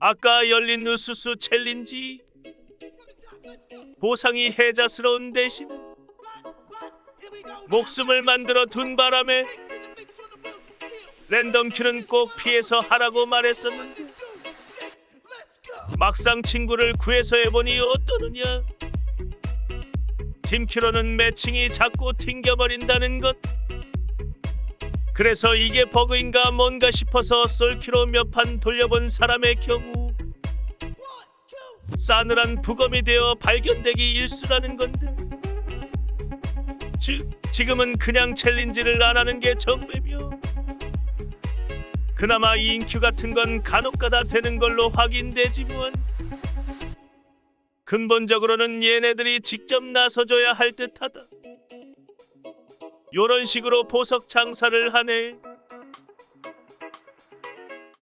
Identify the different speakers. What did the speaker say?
Speaker 1: 아까 열린 우수수 챌린지. 보상이 해자스러운 대신 목숨을 만들어 둔 바람에 랜덤 큐는 꼭 피해서 하라고 말했었는데 막상 친구를 구해서 해보니 어떠느냐? 팀 큐로는 매칭이 자꾸 튕겨버린다는 것 그래서 이게 버그인가 뭔가 싶어서 솔큐로 몇 판 돌려본 사람의 경우 싸늘한 부검이 되어 발견되기 일수라는 건데 즉 지금은 그냥 챌린지를 안 하는 게 정배며 그나마 인큐 같은 건 간혹가다 되는 걸로 확인되지만 근본적으로는 얘네들이 직접 나서줘야 할 듯하다. 요런 식으로 보석 장사를 하네.